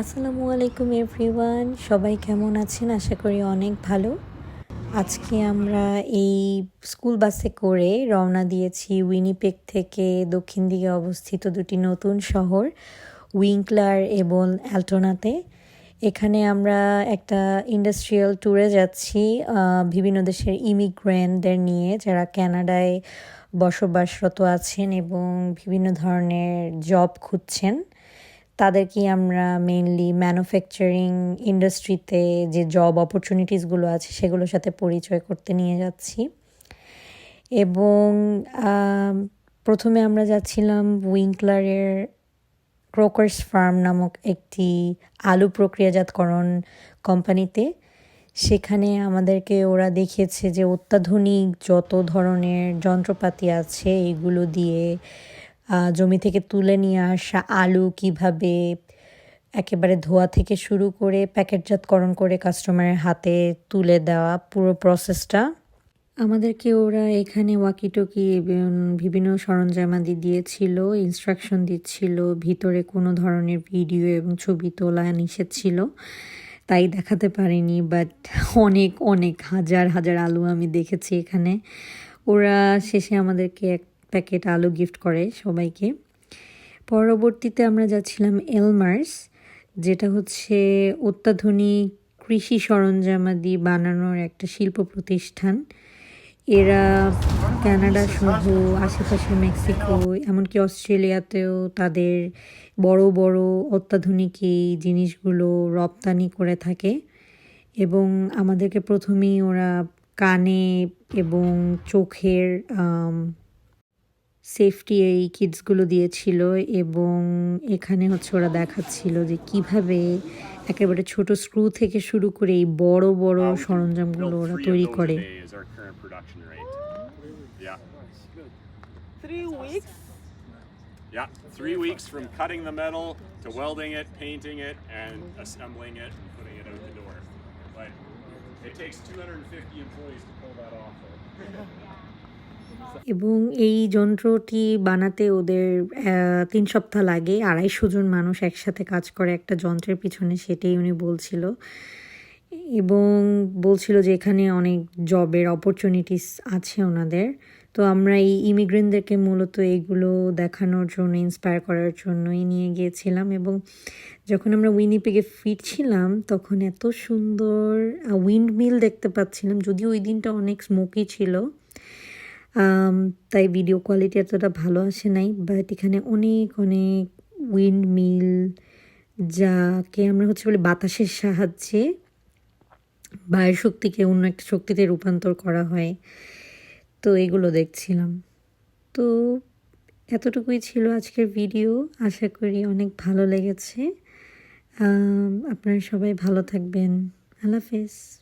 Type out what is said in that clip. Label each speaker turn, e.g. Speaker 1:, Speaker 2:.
Speaker 1: আসসালামু আলাইকুম এভরিওয়ান, সবাই কেমন আছেন? আশা করি অনেক ভালো। আজকে আমরা এই স্কুল বাসে করে রওনা দিয়েছি উইনিপেক থেকে দক্ষিণ দিকে অবস্থিত দুটি নতুন শহর উইংক্লার এবং অ্যালটোনাতে। এখানে আমরা একটা ইন্ডাস্ট্রিয়াল ট্যুরে যাচ্ছি বিভিন্ন দেশের ইমিগ্রেন্টদের নিয়ে যারা কানাডায় বসবাসরত আছেন এবং বিভিন্ন ধরনের জব খুঁজছেন। তাদেরকে আমরা মেইনলি ম্যানুফ্যাকচারিং ইন্ডাস্ট্রিতে যে জব অপরচুনিটিসগুলো আছে, সেগুলোর সাথে পরিচয় করতে নিয়ে যাচ্ছি। এবং প্রথমে আমরা যাচ্ছিলাম উইংক্লারের ক্রোকার্স ফার্ম নামক একটি আলু প্রক্রিয়াজাতকরণ কোম্পানিতে সেখানে আমাদেরকে ওরা দেখিয়েছে যে অত্যাধুনিক যত ধরনের যন্ত্রপাতি আছে, এগুলো দিয়ে জমি থেকে তুলে নিয়ে আসা আলু কীভাবে একেবারে ধোয়া থেকে শুরু করে প্যাকেটজাতকরণ করে কাস্টমারের হাতে তুলে দেওয়া পুরো প্রসেসটা আমাদেরকে ওরা এখানে ওয়াকিটকি বিভিন্ন সরঞ্জামাদি দিয়েছিল ইনস্ট্রাকশন দিচ্ছিল, ভিতরে কোনো ধরনের ভিডিও এবং ছবি তোলা নিষেধ ছিল। তাই দেখাতে পারিনি বাট অনেক অনেক, হাজার হাজার আলু আমি দেখেছি এখানে। ওরা শেষে আমাদেরকে এক প্যাকেট আলু গিফট করে সবাইকে। পরবর্তীতে আমরা যাচ্ছিলাম এলমার্স যেটা হচ্ছে অত্যাধুনিক কৃষি সরঞ্জামাদি বানানোর একটা শিল্প প্রতিষ্ঠান। এরা কানাডা সহ আশেপাশে মেক্সিকো, এমনকি অস্ট্রেলিয়াতেও তাদের বড় বড় অত্যাধুনিক এই জিনিসগুলো রপ্তানি করে থাকে। এবং আমাদেরকে প্রথমেই ওরা কানে এবং চোখের সেফটি এই কিটসগুলো দিয়েছিল এবং এখানে হচ্ছে ওরা দেখাচ্ছিল যে কীভাবে একেবারে ছোট স্ক্রু থেকে শুরু করে এই বড় বড়
Speaker 2: Uh,
Speaker 1: সরঞ্জামগুলো ওরা তৈরি করে
Speaker 2: yeah.
Speaker 3: Three weeks
Speaker 2: from cutting the metal to welding it, painting it, and assembling it and putting it out the door. But it takes 250 employees to pull that off.
Speaker 1: এবং এই যন্ত্রটি বানাতে ওদের তিন সপ্তাহ লাগে। আড়াইশো জন মানুষ একসাথে কাজ করে একটা যন্ত্রের পিছনে, সেটাই উনি বলছিল। এবং বলছিল যে এখানে অনেক জবের অপরচুনিটিস আছে ওনাদের। তো আমরা এই ইমিগ্রেন্টদেরকে মূলত এইগুলো দেখানোর জন্য ইন্সপায়ার করার জন্যই নিয়ে গিয়েছিলাম। এবং যখন আমরা উইনিপেগে ফিরছিলাম, তখন এত সুন্দর উইন্ড মিল দেখতে পাচ্ছিলাম। যদিও ওই দিনটা অনেক স্মোকি ছিল তাই ভিডিও কোয়ালিটি এতটা ভালো আসে নাই বাট এখানে অনেক অনেক উইন্ড মিল যাকে আমরা হচ্ছে বলে বাতাসের সাহায্যে বায়ু শক্তিকে অন্য একটা শক্তিতে রূপান্তর করা হয়। তো এগুলো দেখছিলাম। তো এতটুকুই ছিল আজকের ভিডিও আশা করি অনেক ভালো লেগেছে। আপনারা সবাই ভালো থাকবেন। আল্লাহ হাফেজ।